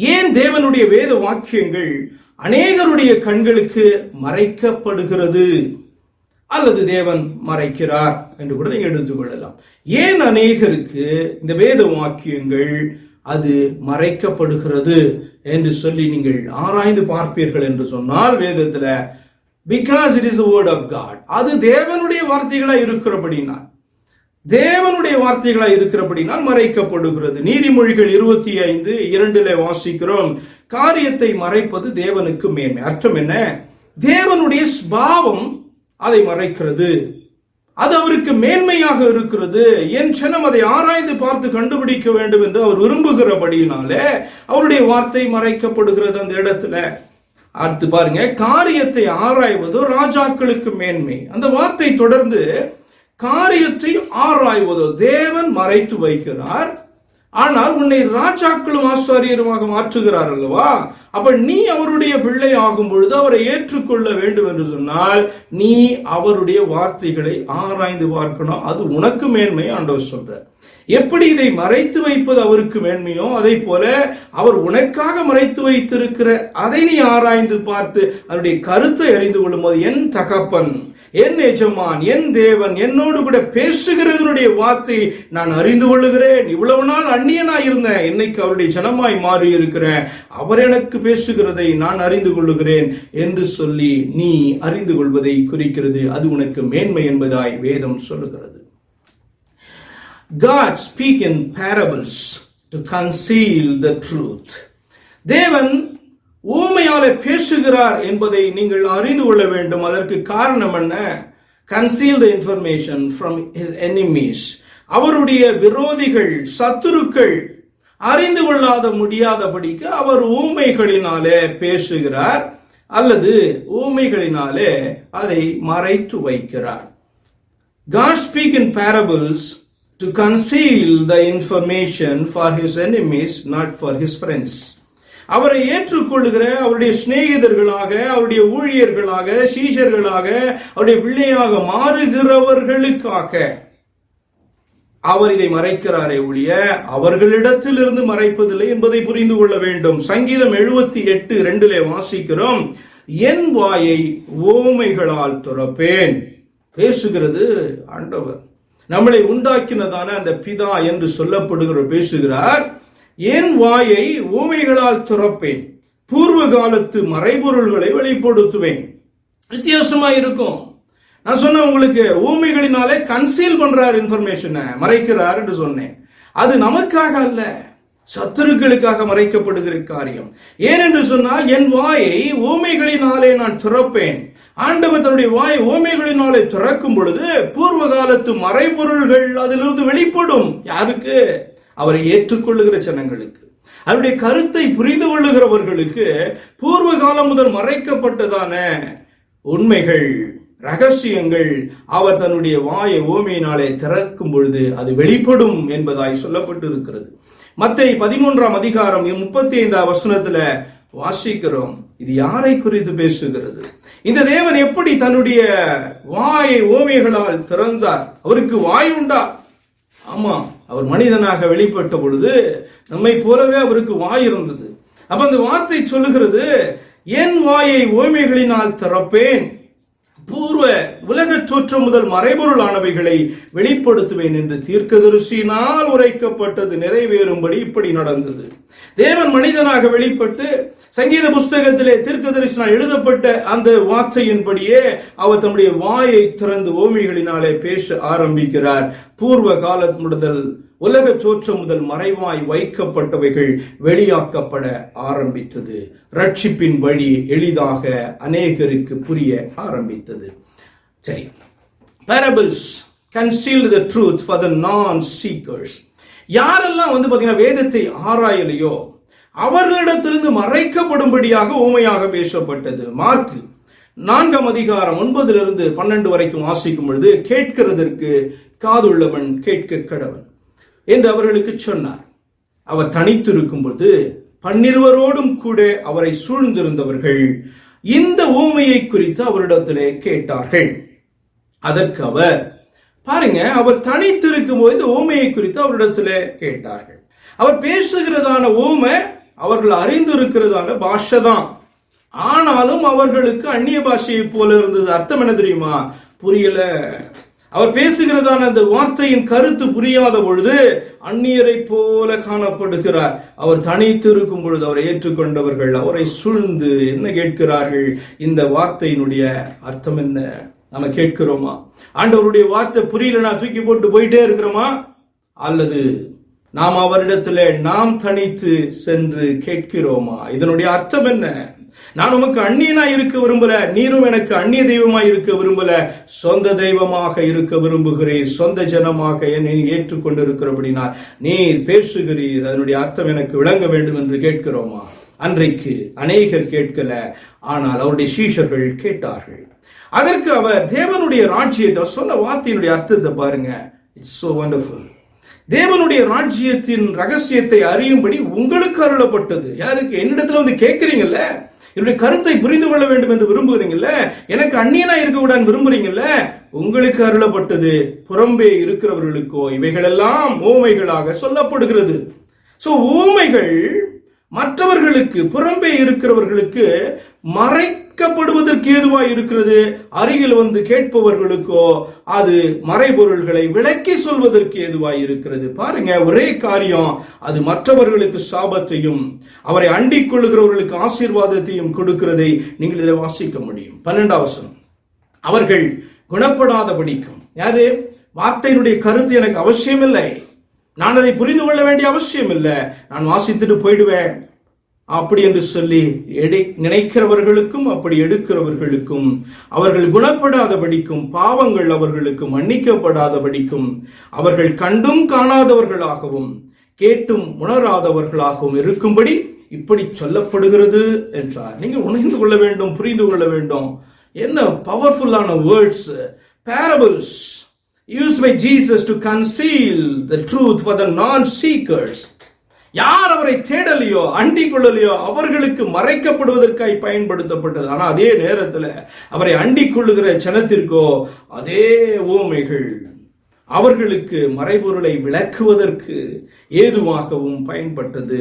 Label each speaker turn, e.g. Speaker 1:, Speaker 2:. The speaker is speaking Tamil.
Speaker 1: ஏன் தேவனுடைய வேத வாக்கியங்கள் அநேகருடைய கண்களுக்கு மறைக்கப்படுகிறது? அல்லது தேவன் மறைக்கிறார் என்று கூட நீங்க எடுத்துக்கொள்ளலாம் ஏன் அநேகருக்கு இந்த வேத வாக்கியங்கள் அது மறைக்கப்படுகிறது என்று சொல்லி நீங்கள் ஆராய்ந்து பார்ப்பீர்கள் என்று சொன்னால் வேதத்துல because it is word of God அது தேவனுடைய வார்த்தைகளா இருக்கிறபடினால். தேவனுடைய வார்த்தைகளாக இருக்கிறபடினால் மறைக்கப்படுகிறது. நீதிமொழிகள் இருபத்தி ஐந்து இரண்டிலே வாசிக்கிறோம். காரியத்தை மறைப்பது தேவனுக்கு மேன்மை. அர்த்தம் என்ன? தேவனுடைய ஸ்பாவம் அதை மறைக்கிறது. அது அவருக்கு மேன்மையாக இருக்கிறது. என் சனம் அதை ஆராய்ந்து பார்த்து கண்டுபிடிக்க வேண்டும் என்று அவர் விரும்புகிறபடியினாலே அவருடைய வார்த்தை மறைக்கப்படுகிறது அந்த இடத்துல. அடுத்து பாருங்க காரியத்தை ஆராய்வதோ ராஜாக்களுக்கு மேன்மை. அந்த வார்த்தை தொடர்ந்து காரியத்தை ஆராய்வதோ. தேவன் மறைத்து வைக்கிறார். ஆனால் உன்னை ராஜாக்களும் ஆசாரியருமாக மாற்றுகிறார் அல்லவா? அப்ப நீ அவருடைய பிள்ளை ஆகும் பொழுது அவரை ஏற்றுக்கொள்ள வேண்டும் என்று சொன்னால் நீ அவருடைய வார்த்தைகளை ஆராய்ந்து பார்க்கணும். அது உனக்கு மேன்மை ஆண்டவர் சொல்ற எப்படி இதை மறைத்து வைப்பது அவருக்கு மேன்மையோ? அதை போல அவர் உனக்காக மறைத்து வைத்திருக்கிற அதை நீ ஆராய்ந்து பார்த்து அதனுடைய கருத்தை அறிந்து கொள்ளும்போது என் தகப்பன் என் எஜமான் என் தேவன் என்னோடு கூட பேசுகிறதனுடைய வார்த்தை நான் அறிந்து கொள்ளுகிறேன். இவ்வளவு நாள் அந்நியனாய் இருந்தேன். இன்னைக்கு அவருடைய ஜனமாய் மாறி இருக்கிறேன் அவர் எனக்கு பேசுகிறதை நான் அறிந்து கொள்ளுகிறேன் என்று சொல்லி நீ அறிந்து கொள்வதை குறிக்கிறது. அது உனக்கு மேன்மை என்பதாய் வேதம் சொல்லுகிறது. God speak in parables to conceal the truth. தேவன் ஊமையால பேசுகிறார் என்பதை நீங்கள் அறிந்து கொள்ள வேண்டும். அதற்கு காரணம் என்ன? Conceal the information from his enemies அவருடைய விரோதிகள் சத்துருக்கள் அறிந்து கொள்ளாத முடியாதபடிக்கு அவர் ஊமைகளினாலே பேசுகிறார் அல்லது ஊமைகளினாலே அதை மறைத்து வைக்கிறார். God speak in parables to conceal the information for his enemies not for his friends அவரை ஏற்றுக்கொள்ளுகிற அவருடைய சிநேகிதர்களாக அவருடைய ஊழியர்களாக சீஷர்களாக அவருடைய பிள்ளையாக மாறுகிறவர்களுக்காக அவர் இதை மறைக்கிறாரே ஒழிய அவர்களிடத்திலிருந்து மறைப்பதில்லை என்பதை புரிந்து கொள்ள வேண்டும். சங்கீதம் எழுபத்தி எட்டு ரெண்டிலே வாசிக்கிறோம். என் வாயை ஓமைகளால் துறப்பேன். பேசுகிறது ஆண்டவர். நம்மளை உண்டாக்கினதான அந்த பிதா என்று சொல்லப்படுகிற பேசுகிறார். என் வாயை ஊமைகளால் துறப்பேன். பூர்வ காலத்து மறைபொருள்களை வெளிப்படுத்துவேன். வித்தியாசமா இருக்கும். நான் சொன்ன உங்களுக்கு ஊமைகளினாலே கன்சீல் பண்றார் இன்ஃபர்மேஷனை மறைக்கிறார் என்று சொன்னேன். அது நமக்காக அல்ல சத்துருக்களுக்காக மறைக்கப்படுகிற காரியம். ஏனென்று சொன்னால் என் வாயை ஊமைகளினாலே நான் துறப்பேன். ஆண்டவர் தன்னுடைய வாய் ஓமைகளினாலே திறக்கும் பொழுது பூர்வ காலத்து மறைபொருள்கள் அதிலிருந்து வெளிப்படும். யாருக்கு? அவரை ஏற்றுக்கொள்ளுகிற ஜனங்களுக்கு அவருடைய கருத்தை புரிந்து கொள்ளுகிறவர்களுக்கு பூர்வ காலம் முதல் மறைக்கப்பட்டதான உண்மைகள் ரகசியங்கள் அவர் தன்னுடைய வாயை ஓமையினாலே திறக்கும் பொழுது அது வெளிப்படும் என்பதாய் சொல்லப்பட்டு இருக்கிறது மத்தை பதிமூன்றாம் அதிகாரம் முப்பத்தி ஐந்தாம் வசனத்துல வாசிக்கிறோம். இது யாரை குறித்து பேசுகிறது? இந்த தேவன் எப்படி தன்னுடைய வாயை ஓமைகளால் திறந்தார்? அவருக்கு வாய் உண்டா? ஆமா அவர் மனிதனாக வெளிப்பட்ட பொழுது நம்மை போலவே அவருக்கு வாய் இருந்தது. அப்ப அந்த வார்த்தை சொல்லுகிறது என் வாயை ஓமைகளினால் திறப்பேன். பூர்வ உலக தோற்றம் முதல் மறைபொருளானவைகளை வெளிப்படுத்துவேன் என்று தீர்க்கதரிசியினால் உரைக்கப்பட்டது நிறைவேறும்படி இப்படி நடந்தது. தேவன் மனிதனாக வெளிப்பட்டு சங்கீத புஸ்தகத்திலே தீர்க்கதரிசனால் எழுதப்பட்ட அந்த வார்த்தையின்படியே அவர் தம்முடைய வாயை திறந்து ஓமிகளினாலே பேச ஆரம்பிக்கிறார். பூர்வ கால முதல் உலக தோற்றம் முதல் மறைவாய் வைக்கப்பட்டவைகள் வெளியாக்கப்பட ஆரம்பித்தது. ரட்சிப்பின் வழி எளிதாக அநேகருக்கு புரிய ஆரம்பித்தது. சரி. Parables conceal the truth for the non seekers யாரெல்லாம் வந்து பார்த்தீங்கன்னா வேதத்தை ஆராயலையோ அவர்களிடத்திலிருந்து மறைக்கப்படும்படியாக ஊமையாக பேசப்பட்டது. மார்க் நான்காம் அதிகாரம் ஒன்பதிலிருந்து பன்னெண்டு வரைக்கும் வாசிக்கும் பொழுது கேட்கிறதற்கு காதுள்ளவன் கேட்க கடவன் என்று அவர்களுக்கு சொன்னார். அவர் தனித்திருக்கும் பொழுது பன்னிருவரோடும் கூட அவரை சூழ்ந்திருந்தவர்கள் இந்த ஊமையை குறித்து அவரிடத்திலே கேட்டார்கள். அதற்கு அவர் பாருங்க அவர் தனித்திருக்கும் போது இந்த ஊமையை குறித்து அவரிடத்திலே கேட்டார்கள். அவர் பேசுகிறதான ஊமை அவர்கள் அறிந்திருக்கிறதான பாஷை தான் ஆனாலும் அவர்களுக்கு அந்நிய பாஷையை போல இருந்தது. அர்த்தம் என்ன தெரியுமா? புரியல. அவர் பேசுகிறதான அந்த வார்த்தையின் கருத்து புரியாத பொழுது அந்நியரை போல காணப்படுகிறார். அவர் தனித்து இருக்கும் பொழுது அவரை ஏற்றுக்கொண்டவர்கள் அவரை சூழ்ந்து என்ன கேட்கிறார்கள்? இந்த வார்த்தையினுடைய அர்த்தம் என்ன? நம்ம கேட்கிறோமா? ஆண்டவருடைய வார்த்தை புரியலனா தூக்கி போட்டு போயிட்டே இருக்கிறோமா? அல்லது நாம் அவரிடத்தில் நாம் தனித்து சென்று கேட்கிறோமா? இதனுடைய அர்த்தம் என்ன? நான் உமக்கு அந்நியனா இருக்க விரும்பல நீரும் எனக்கு அந்நிய தெய்வமா இருக்க விரும்பல சொந்த தெய்வமாக இருக்க விரும்புகிறேன் சொந்த ஜனமாக என்னை நீ ஏற்றுக்கொண்டிருக்கிறபடினால் நீர் பேசுகிறீர் அதனுடைய அர்த்தம் எனக்கு விளங்க வேண்டும் என்று கேட்கிறோமா? அன்றைக்கு அநேகர் கேட்கல ஆனால் அவருடைய சீஷர்கள் கேட்டார்கள். அதற்கு அவர் தேவனுடைய ராஜ்யத்தை சொன்ன வார்த்தையினுடைய அர்த்தத்தை பாருங்க. இட்ஸ் சோ வண்டர்ஃபுல் தேவனுடைய ராஜ்யத்தின் ரகசியத்தை அறியும்படி உங்களுக்கு அருளப்பட்டது. யாருக்கு? என்னிடத்துல வந்து கேட்குறீங்கல்ல என்னுடைய கருத்தை புரிந்து கொள்ள வேண்டும் என்று விரும்புகிறீங்கல்ல? எனக்கு அந்நியனா இருக்க விடான்னு விரும்புறீங்கல்ல? உங்களுக்கு அருளப்பட்டது. புறம்பே இருக்கிறவர்களுக்கோ இவைகளெல்லாம் ஓமைகளாக சொல்லப்படுகிறது. சோ ஊமைகள் மற்றவர்களுக்கு புறம்பே இருக்கிறவர்களுக்கு மறைக்கப்படுவதற்கு ஏதுவாய் இருக்கிறது? அருகில் வந்து கேட்பவர்களுக்கோ அது மறைபொருள்களை விளக்கி சொல்வதற்கு ஏதுவாய் இருக்கிறது. பாருங்க ஒரே காரியம் அது மற்றவர்களுக்கு சாபத்தையும் அவரை அண்டிக் கொள்கிறவர்களுக்கு ஆசீர்வாதத்தையும் கொடுக்கிறதை நீங்கள் இதில் வாசிக்க முடியும். பன்னெண்டாவசம் அவர்கள் அவர்கள் குணப்படாதபடிக்கும். யாரு? வார்த்தையினுடைய கருத்து எனக்கு அவசியமில்லை. நான் அதை புரிந்து கொள்ள வேண்டிய அவசியம் இல்லை நான் வாசித்துட்டு போயிடுவேன். அப்படி என்று சொல்லி எடை நினைக்கிறவர்களுக்கும் அப்படி எடுக்கிறவர்களுக்கும் அவர்கள் குணப்படாதபடிக்கும் பாவங்கள் அவர்களுக்கு மன்னிக்கப்படாதபடிக்கும் அவர்கள் கண்டும் காணாதவர்களாகவும் கேட்டும் உணராதவர்களாகவும் இருக்கும்படி இப்படி சொல்லப்படுகிறது என்றார். நீங்கள் உணர்ந்து கொள்ள வேண்டும் புரிந்து கொள்ள வேண்டும். என்ன பவர்ஃபுல்லான words used by Jesus to conceal the truth for the non seekers யார் அவரை தேடலையோ அண்டிக் கொள்ளலையோ அவர்களுக்கு மறைக்கப்படுவதற்காய் பயன்படுத்தப்பட்டது. ஆனால் அதே நேரத்தில் அவரை அண்டிக் கொள்ளுகிற ஜனத்திற்கோ அதே ஓமைகள் அவர்களுக்கு மறைபொருளை விளக்குவதற்கு ஏதுவாகவும் பயன்பட்டது.